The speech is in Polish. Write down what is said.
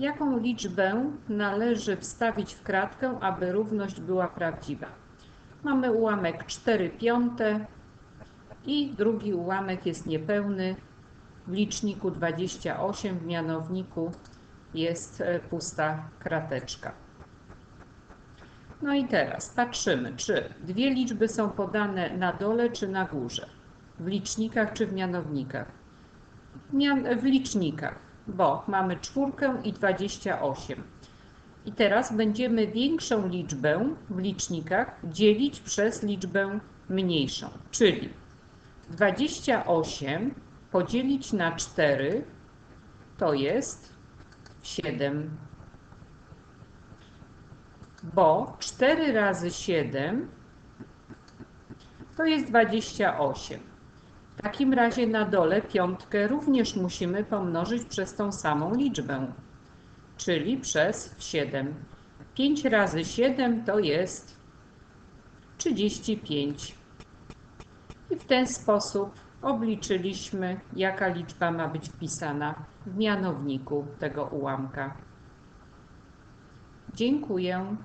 Jaką liczbę należy wstawić w kratkę, aby równość była prawdziwa? Mamy ułamek 4 piąte i drugi ułamek jest niepełny. W liczniku 28, w mianowniku jest e, pusta krateczka. No i teraz patrzymy, czy dwie liczby są podane na dole czy na górze, w licznikach czy w mianownikach. Mian w licznikach, bo mamy czwórkę i 28. I teraz będziemy większą liczbę w licznikach dzielić przez liczbę mniejszą, czyli 28 podzielić na 4 to jest 7 bo 4 razy 7 to jest 28. W takim razie na dole piątkę również musimy pomnożyć przez tą samą liczbę, czyli przez 7. 5 razy 7 to jest 35. I w ten sposób obliczyliśmy, jaka liczba ma być wpisana w mianowniku tego ułamka. Dziękuję.